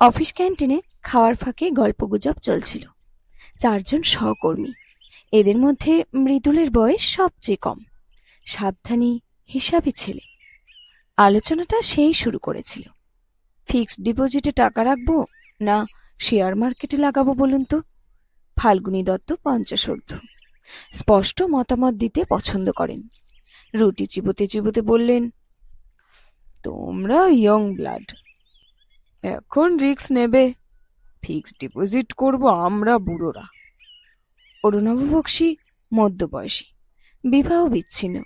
Office ক্যান্টিনে খাওয়ার ফাঁকে গল্পগুজব চলছিল। চারজন সহকর্মী। এদের মধ্যে মৃদুলের বয়স সবচেয়ে কম। সাবধানী, হিসাবি ছেলে। আলোচনাটা সেই শুরু করেছিল। ফিক্সড ডিপোজিটে টাকা রাখব না শেয়ার মার্কেটে লাগাবো বলুন তো? ফাল্গুনী দত্ত পঞ্চাশোর্ধ স্পষ্ট মতামত দিতে পছন্দ করেন। রুটি চিবোতে চিবোতে বললেন, তোমরা ইয়ং ব্লাড এখন রিস্ক নেবে। ফিক্সড ডিপোজিট করব আমরা বুড়োরা। অরুণাভ বক্সি মধ্যবয়সী, বিবাহ বিচ্ছিন্ন।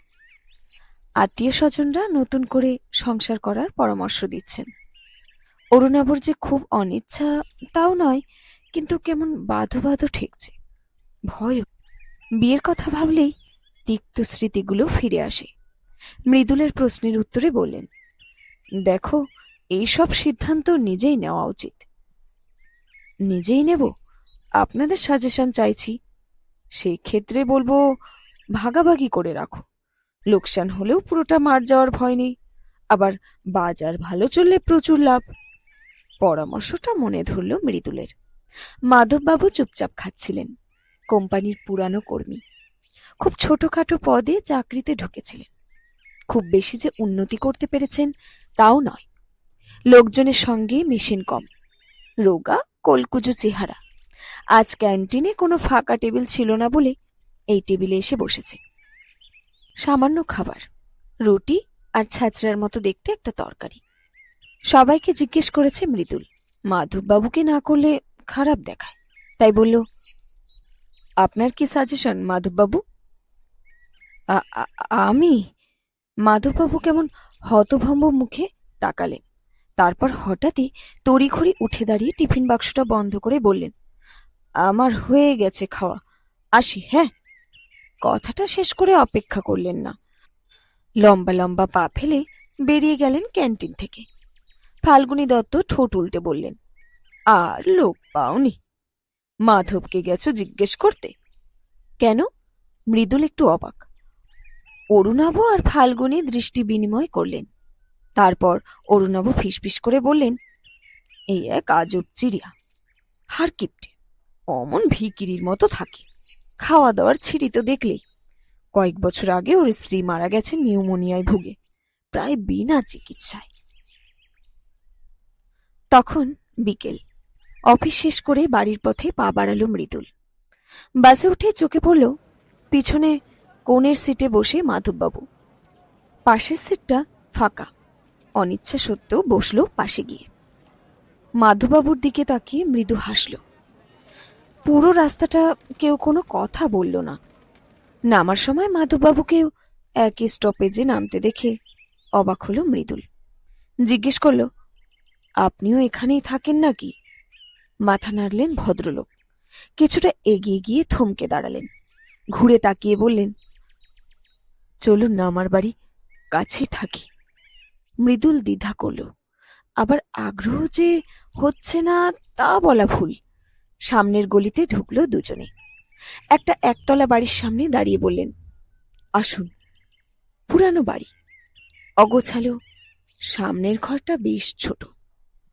আত্মীয় স্বজনরা নতুন করে সংসার করার পরামর্শ দিচ্ছেন। অরুণাভর যে খুব অনিচ্ছা, তাও নয়, কিন্তু কেমন বাধো বাধো ঠেকছে। ভয় বিয়ের কথা ভাবলেই তিক্ত স্মৃতিগুলো ফিরে আসে। মৃদুলের প্রশ্নের উত্তরে বললেন, দেখো এইসব সিদ্ধান্ত নিজেই নেওয়া উচিত। নিজেই নেব? আপনাদের সাজেশন চাইছি। সেই ক্ষেত্রে বলব, ভাগাভাগি করে রাখো। লোকসান হলেও পুরোটা মার যাওয়ার ভয় নেই। আবার বাজার ভালো চললে প্রচুর লাভ। পরামর্শটা মনে ধরল মৃদুলের। মাধববাবু চুপচাপ খাচ্ছিলেন, কোম্পানির পুরানো কর্মী। খুব ছোটখাটো পদে চাকরিতে ঢুকেছিলেন। খুব বেশি যে উন্নতি করতে পেরেছেন, তাও নয়। লোকজনের সঙ্গে মেশিন কম। রোগা, কলকুজো চেহারা। আজ ক্যান্টিনে কোনো ফাঁকা টেবিল ছিল না বলে এই টেবিলে এসে বসেছে। সামান্য খাবার, রুটি আর ছ্যাঁচড়ার মতো দেখতে একটা তরকারি। সবাইকে জিজ্ঞেস করেছে মৃদুল। মাধববাবুকে না করলে খারাপ দেখায়। তাই বলল, আপনার কি সাজেশন মাধববাবু? আমি? মাধববাবু কেমন হতভম্ব মুখে তাকালেন। তারপর হঠাৎই তড়িঘড়ি উঠে দাঁড়িয়ে টিফিন বাক্সটা বন্ধ করে বললেন, আমার হয়ে গেছে খাওয়া। আসি হ্যাঁ? কথাটা শেষ করে অপেক্ষা করলেন না। লম্বা লম্বা পা ফেলে বেরিয়ে গেলেন ক্যান্টিন থেকে। ফাল্গুনি দত্ত ঠোঁট উল্টে বললেন, আর লোক পাওনি। মাধবকে গেছো জিজ্ঞেস করতে? কেন? মৃদুল একটু অবাক। অরুণাভ আর ফাল্গুনি দৃষ্টি বিনিময় করলেন। তারপর অরুণাভ ফিসফিস করে বললেন, এই এক আজব চিড়িয়া হার কিপটে, অমন ভিকিরির মতো থাকে। খাওয়া দাওয়ার ছিঁড়ি তো দেখলেই। কয়েক বছর আগে ওর স্ত্রী মারা গেছে নিউমোনিয়ায় ভুগে, প্রায় বিনা চিকিৎসায়। তখন বিকেল, অফিস শেষ করে বাড়ির পথে পা বাড়ালো মৃদুল। বাসে উঠে চোখে পড়ল, পিছনে কোণের সিটে বসে মাধববাবু। পাশের সিটটা ফাঁকা। অনিচ্ছা সত্ত্বেও বসল পাশে গিয়ে। মাধববাবুর দিকে তাকিয়ে মৃদু হাসল। পুরো রাস্তাটা কেউ কোনো কথা বলল না। নামার সময় মাধববাবুকেও একই স্টপেজে নামতে দেখে অবাক হলো মৃদুল। জিজ্ঞেস করল, আপনিও এখানেই থাকেন নাকি? মাথা নাড়লেন ভদ্রলোক। কিছুটা এগিয়ে গিয়ে থমকে দাঁড়ালেন। ঘুরে তাকিয়ে বললেন, চলুন, না আমার বাড়ি কাছেই থাকি। মৃদুল দ্বিধা করল। আবার আগ্রহ যে হচ্ছে না তা বলা ভুল। সামনের গলিতে ঢুকলো দুজনে। একটা একতলা বাড়ির সামনে দাঁড়িয়ে বললেন, আসুন, পুরানো বাড়ি। অগোছালো, সামনের ঘরটা বেশ ছোট।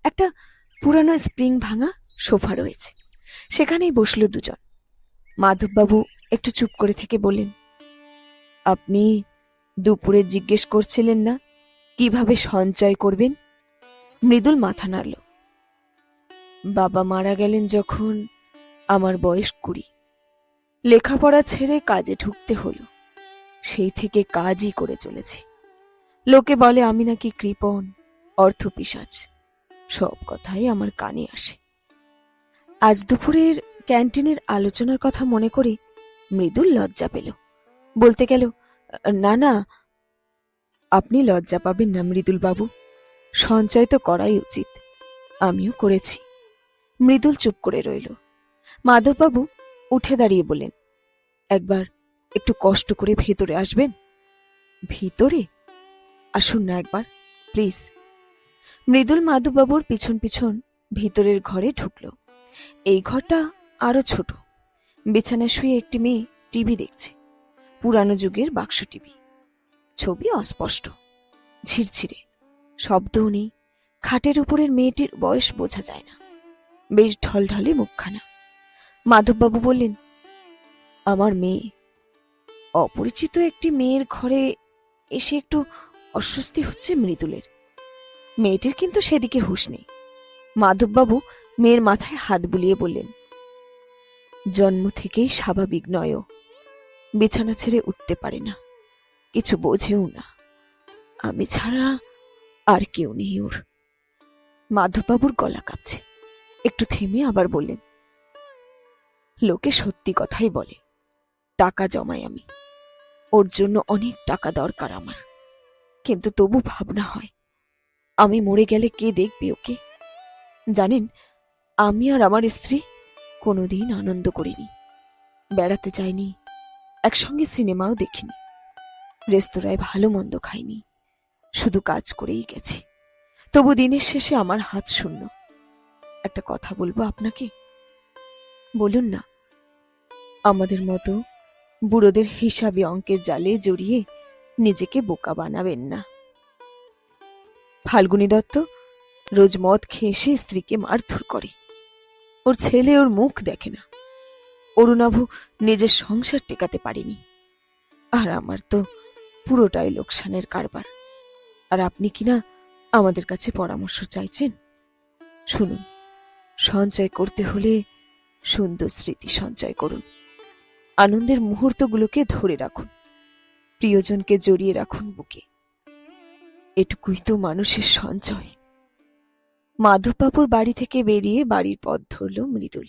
একটা পুরানো স্প্রিং ভাঙা সোফা রয়েছে। সেখানেই বসল দুজন। মাধববাবু একটু চুপ করে থেকে বললেন, আপনি দুপুরে জিজ্ঞেস করছিলেন না? কীভাবে সঞ্চয় করবেন? মৃদুল মাথা নাড়ল। বাবা মারা গেলেন যখন আমার বয়স কুড়ি। লেখাপড়া ছেড়ে কাজে ঢুকতে হলো। সেই থেকে কাজই করে চলেছি। লোকে বলে, আমি নাকি কৃপণ অর্থপিসাচ সব কথাই আমার কানে আসে। আজ দুপুরের ক্যান্টিনের আলোচনার কথা মনে করে মৃদুল লজ্জা পেল। বলতে গেল, না না আপনি লজ্জা পাবেন না মৃদুল বাবু সঞ্চয় তো করাই উচিত। আমিও করেছি। মৃদুল চুপ করে রইল। মাধববাবু উঠে দাঁড়িয়ে বলেন একবার একটু কষ্ট করে ভেতরে আসবেন? ভিতরে? আসুন না একবার, প্লিজ। মৃদুল মাধববাবুর পিছন পিছন ভিতরের ঘরে ঢুকল। এই ঘরটা আরও ছোট। বিছানায় শুয়ে একটি মেয়ে টিভি দেখছে। পুরানো যুগের বাক্স টিভি। ছবি অস্পষ্ট। ঝিরঝিরে। শব্দও নেই। খাটের উপরের মেয়েটির বয়স বোঝা যায় না। বেশ ঢলঢলে মুখখানা। মাধববাবু বললেন, আমার মেয়ে। অপরিচিত একটি মেয়ের ঘরে এসে একটু অস্বস্তি হচ্ছে মৃদুলের। মেয়েটির কিন্তু সেদিকে হুঁশ নেই। মাধববাবু মেয়ের মাথায় হাত বুলিয়ে বললেন, জন্ম থেকেই স্বাভাবিক নয় বিছানা ছেড়ে উঠতে পারে না। কিছু বোঝেও না। আমি ছাড়া আর কেউ নেই ওর। মাধববাবুর গলা কাঁপছে। একটু থেমে আবার বললেন, লোকে সত্যি কথাই বলে, টাকা জমাই আমি। ওর জন্য অনেক টাকা দরকার আমার। কিন্তু তবু ভাবনা হয়, আমি মরে গেলে কে দেখবে ওকে? জানেন, আমি আর আমার স্ত্রী কোনোদিন আনন্দ করিনি, বেড়াতে যাইনি, একসঙ্গে সিনেমাও দেখিনি। রেস্তোরাঁয় ভালো মন্দ খাইনি। শুধু কাজ করেই গেছি। তবু দিনের শেষে আমার হাত শূন্য। একটা কথা বলব আপনাকে? বলুন না। আমাদের মতো বুড়োদের হিসাবে অঙ্কের জালে জড়িয়ে নিজেকে বোকা বানাবেন না। ফাল্গুনী দত্ত রোজ মদ খেয়ে এসে স্ত্রীকে মারধর করে। ওর ছেলে ওর মুখ দেখে না। অরুণাভ নিজের সংসার টেকাতে পারেনি। আর আমার তো পুরোটাই লোকসানের কারবার। আর আপনি কিনা আমাদের কাছে পরামর্শ চাইছেন? শুনুন, সঞ্চয় করতে হলে সুন্দর স্মৃতি সঞ্চয় করুন। আনন্দের মুহূর্তগুলোকে ধরে রাখুন। প্রিয়জনকে জড়িয়ে রাখুন বুকে। এটুকুই তো মানুষের সঞ্চয়। মাধববাবুর বাড়ি থেকে বেরিয়ে বাড়ির পথ ধরল মৃদুল।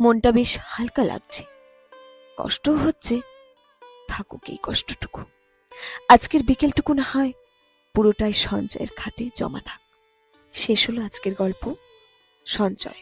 মনটা বেশ হালকা লাগছে। কষ্ট হচ্ছে। থাকুক এই কষ্টটুকু। আজকের বিকেলটুকু না হয় পুরোটাই সঞ্জয়ের খাতে জমা থাক। শেষ হলো আজকের গল্প সঞ্চয়